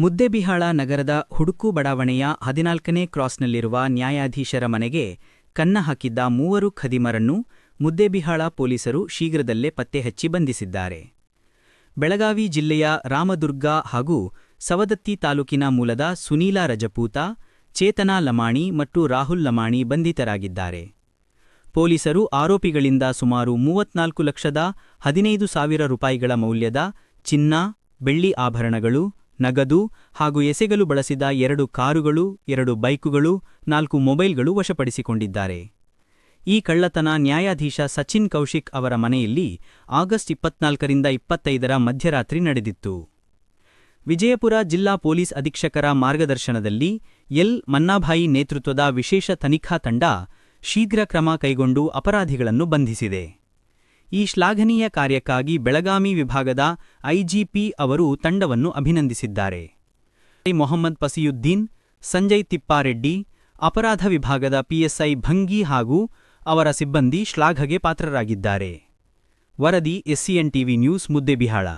ಮುದ್ದೆಬಿಹಾಳ ನಗರದ ಹುಡುಕು ಬಡಾವಣೆಯ ಹದಿನಾಲ್ಕನೇ ಕ್ರಾಸ್ನಲ್ಲಿರುವ ನ್ಯಾಯಾಧೀಶರ ಮನೆಗೆ ಕನ್ನ ಹಾಕಿದ್ದ ಮೂವರು ಖದಿಮರನ್ನು ಮುದ್ದೆಬಿಹಾಳ ಪೊಲೀಸರು ಶೀಘ್ರದಲ್ಲೇ ಪತ್ತೆಹಚ್ಚಿ ಬಂಧಿಸಿದ್ದಾರೆ. ಬೆಳಗಾವಿ ಜಿಲ್ಲೆಯ ರಾಮದುರ್ಗ ಹಾಗೂ ಸವದತ್ತಿ ತಾಲೂಕಿನ ಮೂಲದ ಸುನೀಲಾ ರಜಪೂತ, ಚೇತನಾ ಲಮಾಣಿ ಮತ್ತು ರಾಹುಲ್ ಲಮಾಣಿ ಬಂಧಿತರಾಗಿದ್ದಾರೆ. ಪೊಲೀಸರು ಆರೋಪಿಗಳಿಂದ ಸುಮಾರು ಮೂವತ್ನಾಲ್ಕು ಲಕ್ಷದ ಹದಿನೈದು ಸಾವಿರ ರೂಪಾಯಿಗಳ ಮೌಲ್ಯದ ಚಿನ್ನ, ಬೆಳ್ಳಿ ಆಭರಣಗಳು ನಗದು ಹಾಗೂ ಎಸೆಗಲು ಬಳಸಿದ ಎರಡು ಕಾರುಗಳು, ಎರಡು ಬೈಕುಗಳು, ನಾಲ್ಕು ಮೊಬೈಲ್ಗಳು ವಶಪಡಿಸಿಕೊಂಡಿದ್ದಾರೆ. ಈ ಕಳ್ಳತನ ನ್ಯಾಯಾಧೀಶ ಸಚಿನ್ ಕೌಶಿಕ್ ಅವರ ಮನೆಯಲ್ಲಿ ಆಗಸ್ಟ್ ಇಪ್ಪತ್ನಾಲ್ಕರಿಂದ ಇಪ್ಪತ್ತೈದರ ಮಧ್ಯರಾತ್ರಿ ನಡೆದಿತ್ತು. ವಿಜಯಪುರ ಜಿಲ್ಲಾ ಪೊಲೀಸ್ ಅಧೀಕ್ಷಕರ ಮಾರ್ಗದರ್ಶನದಲ್ಲಿ ಎಲ್. ಮನ್ನಾಭಾಯಿ ನೇತೃತ್ವದ ವಿಶೇಷ ತನಿಖಾ ತಂಡ ಶೀಘ್ರ ಕ್ರಮ ಕೈಗೊಂಡು ಅಪರಾಧಿಗಳನ್ನು ಬಂಧಿಸಿದೆ. ಈ ಶ್ಲಾಘನೀಯ ಕಾರ್ಯಕ್ಕಾಗಿ ಬೆಳಗಾವಿ ವಿಭಾಗದ ಐಜಿಪಿ ಅವರು ತಂಡವನ್ನು ಅಭಿನಂದಿಸಿದ್ದಾರೆ. ಮೊಹಮ್ಮದ್ ಪಸಿಯುದ್ದೀನ್ ಸಂಜಯ್ ತಿಪ್ಪಾರೆಡ್ಡಿ, ಅಪರಾಧ ವಿಭಾಗದ ಪಿಎಸ್ಐ ಭಂಗಿ ಹಾಗೂ ಅವರ ಸಿಬ್ಬಂದಿ ಶ್ಲಾಘಗೆ ಪಾತ್ರರಾಗಿದ್ದಾರೆ. ವರದಿ ಎಸ್ಸಿಎನ್ ಟಿವಿ ನ್ಯೂಸ್ ಮುದ್ದೆಬಿಹಾಳ